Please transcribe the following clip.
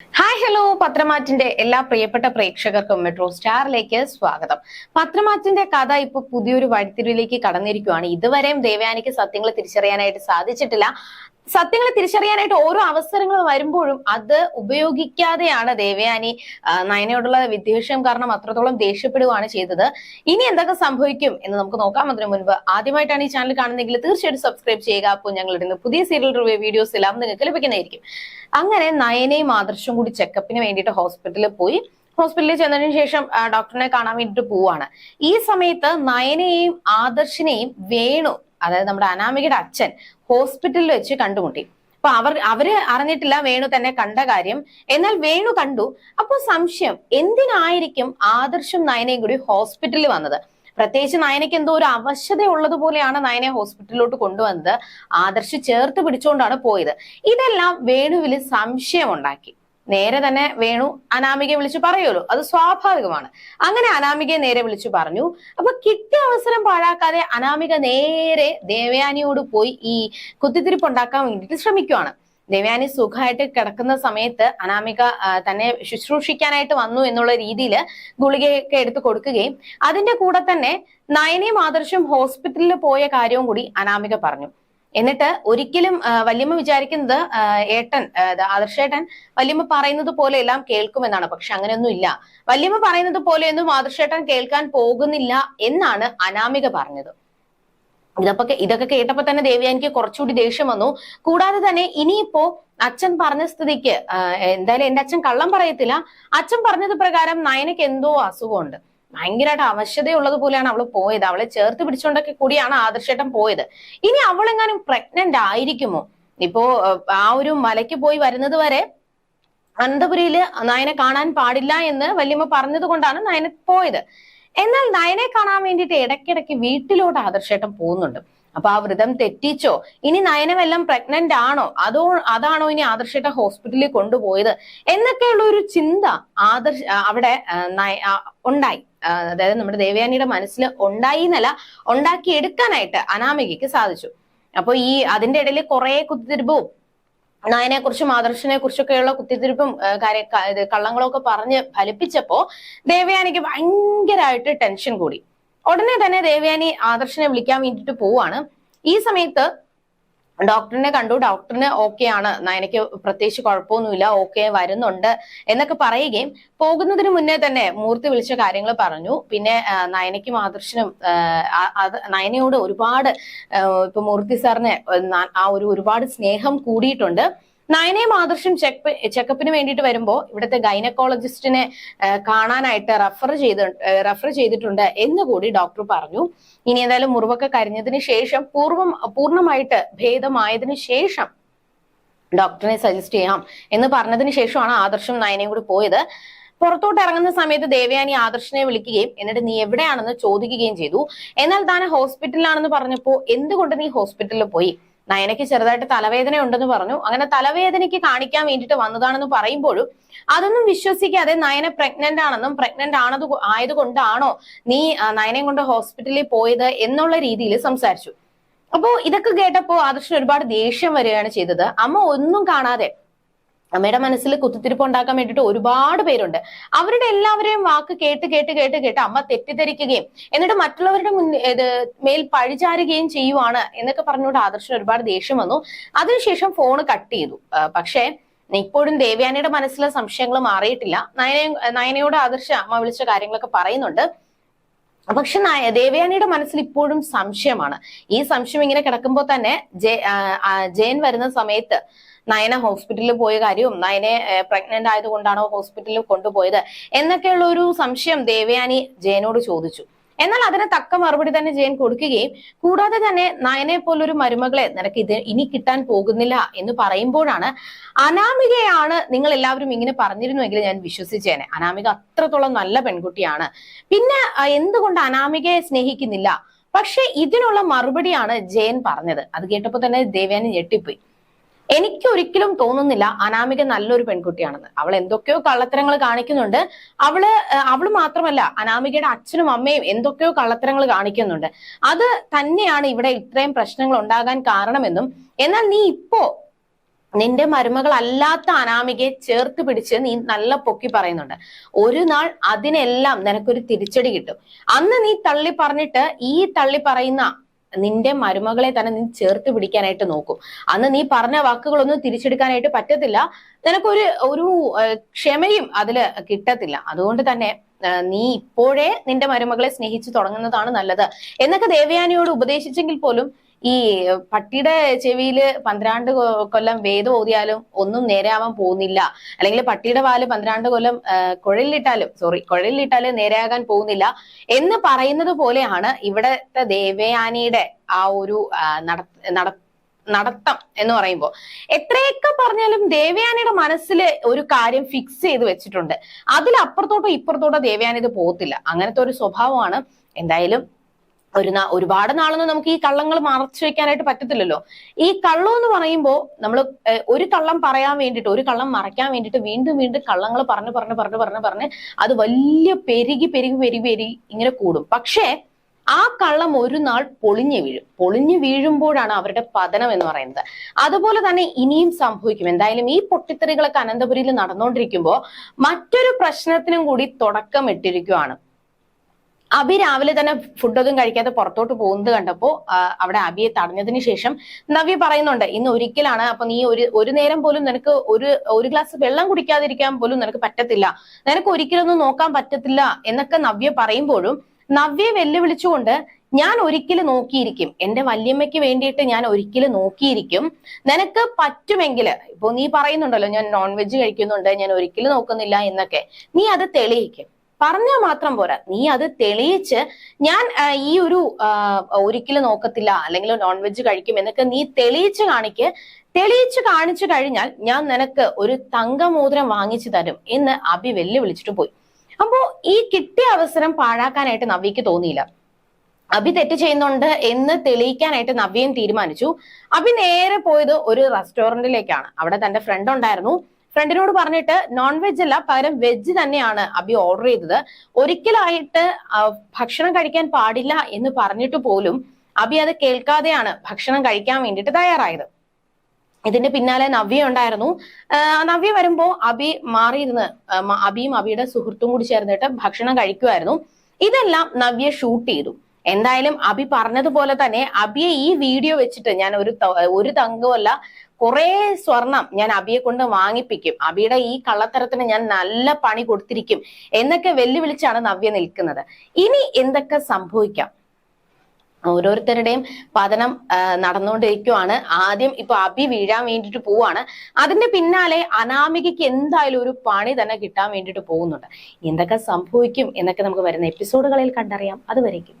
Hi hello പത്രമാറ്റിന്റെ എല്ലാ പ്രിയപ്പെട്ട പ്രേക്ഷകർക്കും മെട്രോ സ്റ്റാറിലേക്ക് സ്വാഗതം. പത്രമാറ്റിന്റെ കഥ ഇപ്പൊ പുതിയൊരു വഴിത്തിരിവിലേക്ക് കടന്നിരിക്കുകയാണ് ഇതുവരെയും ദേവയാനിക്ക് സത്യങ്ങൾ തിരിച്ചറിയാനായിട്ട് സാധിച്ചിട്ടില്ല. സത്യങ്ങൾ തിരിച്ചറിയാനായിട്ട് ഓരോ അവസരങ്ങൾ വരുമ്പോഴും അത് ഉപയോഗിക്കാതെയാണ് ദേവയാനി നയനയോടുള്ള വിദ്വേഷം കാരണം അത്രത്തോളം ദേഷ്യപ്പെടുകയാണ് ചെയ്തത്. ഇനി എന്തൊക്കെ സംഭവിക്കും എന്ന് നമുക്ക് നോക്കാം. അതിനു മുൻപ് ആദ്യമായിട്ടാണ് ഈ ചാനൽ കാണുന്നതെങ്കിൽ തീർച്ചയായിട്ടും സബ്സ്ക്രൈബ് ചെയ്യുക. അപ്പോൾ ഞങ്ങൾ ഇടുന്ന പുതിയ സീരിയൽ റിവ്യൂ വീഡിയോസ് എല്ലാം നിങ്ങൾക്ക് ലഭിക്കുന്നതായിരിക്കും. അങ്ങനെ നയനയും ആദർശവും കൂടി ചെക്കപ്പിന് വേണ്ടിയിട്ട് ഹോസ്പിറ്റലിൽ പോയി. ഹോസ്പിറ്റലിൽ ചെന്നതിന് ശേഷം ഡോക്ടറിനെ കാണാൻ വേണ്ടിയിട്ട് പോവാണ് ഈ സമയത്ത് നയനയെയും ആദർശിനെയും വേണു അതായത് നമ്മുടെ അനാമികയുടെ അച്ഛൻ ഹോസ്പിറ്റലിൽ വെച്ച് കണ്ടുമുട്ടി. അപ്പൊ അവർ അവർ അറിഞ്ഞിട്ടില്ല വേണു തന്നെ കണ്ട കാര്യം. എന്നാൽ വേണു കണ്ടു. അപ്പൊ സംശയം എന്തിനായിരിക്കും ആദർശും നയനയും കൂടി ഹോസ്പിറ്റലിൽ വന്നത്? പ്രത്യേകിച്ച് നയനയ്ക്ക് എന്തോ ഒരു അവശത ഉള്ളതുപോലെയാണ് നയനെ ഹോസ്പിറ്റലിലോട്ട് കൊണ്ടുവന്നത്. ആദർശ് ചേർത്ത് പിടിച്ചുകൊണ്ടാണ് പോയത്. ഇതെല്ലാം വേണുവിൽ സംശയമുണ്ടാക്കി. നേരെ തന്നെ വേണു അനാമികയെ വിളിച്ചു പറയുമല്ലോ അത് സ്വാഭാവികമാണ്. അങ്ങനെ അനാമികയെ നേരെ വിളിച്ചു പറഞ്ഞു. അപ്പൊ കിട്ടിയ അവസരം പാഴാക്കാതെ അനാമിക നേരെ ദേവയാനിയോട് പോയി ഈ കുത്തിത്തിരിപ്പ് ഉണ്ടാക്കാൻ വേണ്ടിയിട്ട് ശ്രമിക്കുവാണ്. ദേവയാനി സുഖമായിട്ട് കിടക്കുന്ന സമയത്ത് അനാമിക തന്നെ ശുശ്രൂഷിക്കാനായിട്ട് വന്നു എന്നുള്ള രീതിയിൽ ഗുളികയൊക്കെ എടുത്ത് കൊടുക്കുകയും അതിന്റെ കൂടെ തന്നെ നയനയും ആദർശം ഹോസ്പിറ്റലിൽ പോയ കാര്യവും കൂടി അനാമിക പറഞ്ഞു. എന്നിട്ട് ഒരിക്കലും വല്യമ്മ വിചാരിക്കുന്നത് ഏട്ടൻ ആദർശേട്ടൻ വല്യമ്മ പറയുന്നത് പോലെ എല്ലാം കേൾക്കുമെന്നാണ്. പക്ഷെ അങ്ങനെയൊന്നും ഇല്ല. വല്യമ്മ പറയുന്നത് പോലെയൊന്നും ആദർശേട്ടൻ കേൾക്കാൻ പോകുന്നില്ല എന്നാണ് അനാമിക പറഞ്ഞത്. ഇതൊക്കെ ഇതൊക്കെ കേട്ടപ്പോ തന്നെ ദേവയാനിക്ക് കുറച്ചുകൂടി ദേഷ്യം വന്നു. കൂടാതെ തന്നെ ഇനിയിപ്പോ അച്ഛൻ പറഞ്ഞ സ്ഥിതിക്ക് എന്തായാലും എന്റെ അച്ഛൻ കള്ളം പറയത്തില്ല. അച്ഛൻ പറഞ്ഞത് പ്രകാരം നയനക്ക് എന്തോ അസുഖമുണ്ട്. ഭയങ്കരമായിട്ട് അവശ്യതയുള്ളത് പോലെയാണ് അവൾ പോയത്. അവളെ ചേർത്ത് പിടിച്ചുകൊണ്ടൊക്കെ കൂടിയാണ് ആദർശേട്ടൻ പോയത്. ഇനി അവളെങ്ങാനും പ്രഗ്നന്റ് ആയിരിക്കുമോ? ഇപ്പോ ആ, ഒരു മലയ്ക്ക് പോയി വരുന്നത് വരെ അനന്തപുരിയിൽ നയനെ കാണാൻ പാടില്ല എന്ന് വല്യമ്മ പറഞ്ഞത് കൊണ്ടാണ് നയന പോയത്. എന്നാൽ നയനെ കാണാൻ വേണ്ടിയിട്ട് ഇടയ്ക്കിടയ്ക്ക് വീട്ടിലോട്ട് ആദർശേട്ടൻ പോകുന്നുണ്ട്. അപ്പൊ ആ വ്രതം തെറ്റിച്ചോ? ഇനി നയനമെല്ലാം പ്രഗ്നന്റ് ആണോ? അതോ അതാണോ ഇനി ആദർശേട്ടൻ ഹോസ്പിറ്റലിൽ കൊണ്ടുപോയത്? എന്നൊക്കെയുള്ള ഒരു ചിന്ത ആദർശ അവിടെ ഉണ്ടായി. അതായത് നമ്മുടെ ദേവയാനിയുടെ മനസ്സിൽ ഉണ്ടായി എന്നല്ല ഉണ്ടാക്കി എടുക്കാനായിട്ട് അനാമികയ്ക്ക് സാധിച്ചു. അപ്പൊ ഈ അതിന്റെ ഇടയിൽ കുറെ കുത്തിരിപ്പും നായനെ കുറിച്ചും ആദർശനെ കുറിച്ചൊക്കെയുള്ള കുത്തിത്തിരിപ്പും കാര്യ കള്ളങ്ങളൊക്കെ പറഞ്ഞ് ഫലിപ്പിച്ചപ്പോ ദേവയാനിക്ക് ഭയങ്കരമായിട്ട് ടെൻഷൻ കൂടി. ഉടനെ തന്നെ ദേവയാനി ആദർശനെ വിളിക്കാൻ വേണ്ടിയിട്ട് പോവാണ്. ഈ സമയത്ത് ഡോക്ടറിനെ കണ്ടു. ഡോക്ടറിന് ഓക്കെ ആണ്. നയനയ്ക്ക് പ്രത്യേകിച്ച് കുഴപ്പമൊന്നുമില്ല. ഓക്കെ വരുന്നുണ്ട് എന്നൊക്കെ പറയുകയും പോകുന്നതിന് മുന്നേ തന്നെ മൂർത്തി വിളിച്ച കാര്യങ്ങൾ പറഞ്ഞു. പിന്നെ നയനയ്ക്കും ആദർശനും നയനയോട് ഒരുപാട് ഇപ്പൊ മൂർത്തി സാറിന് ആ ഒരു ഒരുപാട് സ്നേഹം കൂടിയിട്ടുണ്ട്. നയനയും ആദർശം ചെക്ക് ചെക്കപ്പിന് വേണ്ടിയിട്ട് വരുമ്പോൾ ഇവിടുത്തെ ഗൈനക്കോളജിസ്റ്റിനെ കാണാനായിട്ട് റെഫർ ചെയ്ത് റെഫർ ചെയ്തിട്ടുണ്ട് എന്ന് കൂടി ഡോക്ടർ പറഞ്ഞു. ഇനി എന്തായാലും മുറിവൊക്കെ കരിഞ്ഞതിന് ശേഷം പൂർവം പൂർണമായിട്ട് ഭേദമായതിനു ശേഷം ഡോക്ടറിനെ സജസ്റ്റ് ചെയ്യാം എന്ന് പറഞ്ഞതിന് ശേഷമാണ് ആദർശം നയനയും കൂടി പോയത്. പുറത്തോട്ട് ഇറങ്ങുന്ന സമയത്ത് ദേവയാനി ആദർശനെ വിളിക്കുകയും എന്നിട്ട് നീ എവിടെയാണെന്ന് ചോദിക്കുകയും ചെയ്തു. എന്നാൽ താൻ ഹോസ്പിറ്റലിലാണെന്ന് പറഞ്ഞപ്പോ എന്തുകൊണ്ട് നീ ഹോസ്പിറ്റലിൽ പോയി? നയനയ്ക്ക് ചെറുതായിട്ട് തലവേദന ഉണ്ടെന്ന് പറഞ്ഞു. അങ്ങനെ തലവേദനയ്ക്ക് കാണിക്കാൻ വേണ്ടിയിട്ട് വന്നതാണെന്ന് പറയുമ്പോഴും അതൊന്നും വിശ്വസിക്കാതെ നയന പ്രഗ്നന്റ് ആണെന്നും പ്രഗ്നന്റ് ആണത് ആയതുകൊണ്ടാണോ നീ നയനെ കൊണ്ട് ഹോസ്പിറ്റലിൽ പോയത് എന്നുള്ള രീതിയിൽ സംസാരിച്ചു. അപ്പോ ഇതൊക്കെ കേട്ടപ്പോ ആദർശൻ ഒരുപാട് ദേഷ്യം വരികയാണ് ചെയ്തത്. അമ്മ ഒന്നും കാണാതെ അമ്മയുടെ മനസ്സിൽ കുത്തിത്തിരിപ്പ് ഉണ്ടാക്കാൻ വേണ്ടിയിട്ട് ഒരുപാട് പേരുണ്ട്. അവരുടെ എല്ലാവരെയും വാക്ക് കേട്ട് കേട്ട് കേട്ട് കേട്ട് അമ്മ തെറ്റിദ്ധരിക്കുകയും എന്നിട്ട് മറ്റുള്ളവരുടെ മുന്നിൽ ഇത് മേൽ പഴിചാരുകയും ചെയ്യുവാണ് എന്നൊക്കെ പറഞ്ഞുകൊണ്ട് ആദർശന് ഒരുപാട് ദേഷ്യം വന്നു. അതിനുശേഷം ഫോൺ കട്ട് ചെയ്തു. പക്ഷേ ഇപ്പോഴും ദേവ്യാനിയുടെ മനസ്സിലെ സംശയങ്ങൾ മാറിയിട്ടില്ല. നയന നയനയോട് ആദർശ അമ്മ വിളിച്ച കാര്യങ്ങളൊക്കെ പറയുന്നുണ്ട്. പക്ഷെ നായ ദേവയാനിയുടെ മനസ്സിൽ ഇപ്പോഴും സംശയമാണ്. ഈ സംശയം ഇങ്ങനെ കിടക്കുമ്പോൾ തന്നെ ജയൻ വരുന്ന സമയത്ത് നയന ഹോസ്പിറ്റലിൽ പോയ കാര്യവും നയനെ പ്രഗ്നന്റ് ആയതുകൊണ്ടാണോ ഹോസ്പിറ്റലിൽ കൊണ്ടുപോയത് എന്നൊക്കെയുള്ള ഒരു സംശയം ദേവയാനി ജയനോട് ചോദിച്ചു. എന്നാൽ അതിന് തക്ക മറുപടി തന്നെ ജയൻ കൊടുക്കുകയും കൂടാതെ തന്നെ നയനെ പോലൊരു മരുമകളെ നിനക്ക് ഇത് ഇനി കിട്ടാൻ പോകുന്നില്ല എന്ന് പറയുമ്പോഴാണ് അനാമികയാണ് നിങ്ങൾ എല്ലാവരും ഇങ്ങനെ പറഞ്ഞിരുന്നുവെങ്കിൽ ഞാൻ വിശ്വസിച്ചേനെ. അനാമിക അത്രത്തോളം നല്ല പെൺകുട്ടിയാണ്. പിന്നെ എന്തുകൊണ്ട് അനാമികയെ സ്നേഹിക്കുന്നില്ല? പക്ഷെ ഇതിനുള്ള മറുപടിയാണ് ജയൻ പറഞ്ഞത്. അത് കേട്ടപ്പോൾ തന്നെ ദേവയാനി ഞെട്ടിപ്പോയി. എനിക്ക് ഒരിക്കലും തോന്നുന്നില്ല അനാമിക നല്ലൊരു പെൺകുട്ടിയാണെന്ന്. അവൾ എന്തൊക്കെയോ കള്ളത്തരങ്ങൾ കാണിക്കുന്നുണ്ട്. അവൾ അവൾ മാത്രമല്ല അനാമികയുടെ അച്ഛനും അമ്മയും എന്തൊക്കെയോ കള്ളത്തരങ്ങൾ കാണിക്കുന്നുണ്ട്. അത് തന്നെയാണ് ഇവിടെ ഇത്രയും പ്രശ്നങ്ങൾ ഉണ്ടാകാൻ കാരണമെന്നും എന്നാൽ നീ ഇപ്പോ നിന്റെ മരുമകളല്ലാത്ത അനാമികയെ ചേർത്ത് പിടിച്ച് നീ നല്ല പൊക്കി പറയുന്നുണ്ട്. ഒരു നാൾ അതിനെല്ലാം നിനക്കൊരു തിരിച്ചടി കിട്ടും. അന്ന് നീ തള്ളി പറഞ്ഞിട്ട് ഈ തള്ളി പറയുന്ന നിന്റെ മരുമകളെ തന്നെ നീ ചേർത്ത് പിടിക്കാനായിട്ട് നോക്കും. അന്ന് നീ പറഞ്ഞ വാക്കുകളൊന്നും തിരിച്ചെടുക്കാനായിട്ട് പറ്റത്തില്ല. നിനക്കൊരു ഒരു ക്ഷമയും അതിൽ കിട്ടത്തില്ല. അതുകൊണ്ട് തന്നെ നീ ഇപ്പോഴേ നിന്റെ മരുമകളെ സ്നേഹിച്ചു തുടങ്ങുന്നതാണ് നല്ലത്. എന്നൊക്കെ ദേവയാനിയോട് ഉപദേശിച്ചെങ്കിൽ പോലും ഈ പട്ടിയുടെ ചെവിയിൽ പന്ത്രണ്ട് കൊല്ലം വേദം ഓതിയാലും ഒന്നും നേരെയാവാൻ പോകുന്നില്ല. അല്ലെങ്കിൽ പട്ടിയുടെ വാൽ പന്ത്രണ്ട് കൊല്ലം കുഴലിലിട്ടാലും സോറി കുഴലിലിട്ടാലും നേരെയാകാൻ പോകുന്നില്ല എന്ന് പറയുന്നത് പോലെയാണ് ഇവിടത്തെ ദേവയാനിയുടെ ആ ഒരു നട- നട- നടത്തം എന്ന് പറയുമ്പോൾ. എത്രയൊക്കെ പറഞ്ഞാലും ദേവയാനിയുടെ മനസ്സിൽ ഒരു കാര്യം ഫിക്സ് ചെയ്ത് വെച്ചിട്ടുണ്ട്. അതിലപ്പുറത്തോട്ടോ ഇപ്പുറത്തോട്ടോ ദേവയാനി ഇത് പോകത്തില്ല. അങ്ങനത്തെ ഒരു സ്വഭാവമാണ്. എന്തായാലും ഒരു ഒരുപാട് നാളൊന്നും നമുക്ക് ഈ കള്ളങ്ങൾ മറച്ചു വെക്കാനായിട്ട് പറ്റത്തില്ലല്ലോ. ഈ കള്ളം എന്ന് പറയുമ്പോൾ നമ്മൾ ഒരു കള്ളം പറയാൻ വേണ്ടിയിട്ട് ഒരു കള്ളം മറയ്ക്കാൻ വേണ്ടിയിട്ട് വീണ്ടും വീണ്ടും കള്ളങ്ങൾ പറഞ്ഞു പറഞ്ഞു പറഞ്ഞു പറഞ്ഞു പറഞ്ഞ് അത് വലിയ പെരുകി പെരുകി പെരുകി പെരുകി ഇങ്ങനെ കൂടും. പക്ഷേ ആ കള്ളം ഒരു നാൾ പൊളിഞ്ഞു വീഴും. പൊളിഞ്ഞു വീഴുമ്പോഴാണ് അവരുടെ പതനം എന്ന് പറയുന്നത്. അതുപോലെ തന്നെ ഇനിയും സംഭവിക്കും. എന്തായാലും ഈ പൊട്ടിത്തെറികളൊക്കെ അനന്തപുരിയിൽ നടന്നുകൊണ്ടിരിക്കുമ്പോൾ മറ്റൊരു പ്രശ്നത്തിനും കൂടി തുടക്കം ഇട്ടിരിക്കുകയാണ് അബി രാവിലെ തന്നെ ഫുഡൊന്നും കഴിക്കാതെ പുറത്തോട്ട് പോകുന്നത് കണ്ടപ്പോ അവിടെ അബിയെ തടഞ്ഞതിന് ശേഷം നവ്യ പറയുന്നുണ്ട് ഇന്ന് ഒരിക്കലാണ് അപ്പൊ നീ ഒരു ഒരു നേരം പോലും നിനക്ക് ഒരു ഒരു ഗ്ലാസ് വെള്ളം കുടിക്കാതിരിക്കാൻ പോലും നിനക്ക് പറ്റത്തില്ല. നിനക്ക് ഒരിക്കലൊന്നും നോക്കാൻ പറ്റത്തില്ല എന്നൊക്കെ നവ്യ പറയുമ്പോഴും നവ്യ വെല്ലുവിളിച്ചുകൊണ്ട് ഞാൻ ഒരിക്കലും നോക്കിയിരിക്കും. എന്റെ വല്യമ്മയ്ക്ക് വേണ്ടിയിട്ട് ഞാൻ ഒരിക്കലും നോക്കിയിരിക്കും. നിനക്ക് പറ്റുമെങ്കിൽ ഇപ്പൊ നീ പറയുന്നുണ്ടല്ലോ ഞാൻ നോൺ വെജ് കഴിക്കുന്നുണ്ട് ഞാൻ ഒരിക്കലും നോക്കുന്നില്ല എന്നൊക്കെ. നീ അത് തെളിയിക്കും. പറഞ്ഞാൽ മാത്രം പോരാ. നീ അത് തെളിയിച്ച് ഞാൻ ഈ ഒരു ഒരിക്കലും നോക്കത്തില്ല. അല്ലെങ്കിൽ നോൺ വെജ് കഴിക്കും എന്നൊക്കെ നീ തെളിയിച്ച് കാണിക്ക്. തെളിയിച്ച് കാണിച്ചു കഴിഞ്ഞാൽ ഞാൻ നിനക്ക് ഒരു തങ്കമോതിരം വാങ്ങിച്ചു തരും എന്ന് അബി വെല്ലുവിളിച്ചിട്ട് പോയി. അപ്പോ ഈ കിട്ടിയ അവസരം പാഴാക്കാനായിട്ട് നവ്യക്ക് തോന്നിയില്ല. അബി തെറ്റ് ചെയ്യുന്നുണ്ട് എന്ന് തെളിയിക്കാനായിട്ട് നവ്യയും തീരുമാനിച്ചു. അബി നേരെ പോയത് ഒരു റെസ്റ്റോറന്റിലേക്കാണ് അവിടെ തന്റെ ഫ്രണ്ട് ഉണ്ടായിരുന്നു. ഫ്രണ്ടിനോട് പറഞ്ഞിട്ട് നോൺ വെജ് അല്ല പകരം വെജ് തന്നെയാണ് അബി ഓർഡർ ചെയ്തത്. ഒരിക്കലായിട്ട് ഭക്ഷണം കഴിക്കാൻ പാടില്ല എന്ന് പറഞ്ഞിട്ട് പോലും അബി അത് കേൾക്കാതെയാണ് ഭക്ഷണം കഴിക്കാൻ വേണ്ടിയിട്ട് തയ്യാറായത്. ഇതിന്റെ പിന്നാലെ നവ്യ ഉണ്ടായിരുന്നു. നവ്യ വരുമ്പോ അബി മാറിയിരുന്ന് അബിയും അബിയുടെ സുഹൃത്തും കൂടി ചേർന്നിട്ട് ഭക്ഷണം കഴിക്കുമായിരുന്നു ഇതെല്ലാം നവ്യ ഷൂട്ട് ചെയ്തു. എന്തായാലും അബി പറഞ്ഞതുപോലെ തന്നെ അബിയെ ഈ വീഡിയോ വെച്ചിട്ട് ഞാൻ ഒരു ഒരു തങ്കമല്ല കുറെ സ്വർണം ഞാൻ അബിയെ കൊണ്ട് വാങ്ങിപ്പിക്കും. അബിയുടെ ഈ കള്ളത്തരത്തിന് ഞാൻ നല്ല പണി കൊടുത്തിരിക്കും എന്നൊക്കെ വെല്ലുവിളിച്ചാണ് നവ്യ നിൽക്കുന്നത്. ഇനി എന്തൊക്കെ സംഭവിക്കാം? ഓരോരുത്തരുടെയും പതനം നടന്നുകൊണ്ടിരിക്കുവാണ്. ആദ്യം ഇപ്പൊ അഭി വീഴാൻ വേണ്ടിട്ട് പോവാണ്. അതിന്റെ പിന്നാലെ അനാമികയ്ക്ക് എന്തായാലും ഒരു പണി തന്നെ കിട്ടാൻ വേണ്ടിട്ട് പോകുന്നുണ്ട്. എന്തൊക്കെ സംഭവിക്കും എന്നൊക്കെ നമുക്ക് വരുന്ന എപ്പിസോഡുകളിൽ കണ്ടറിയാം. അതുവരേക്കും.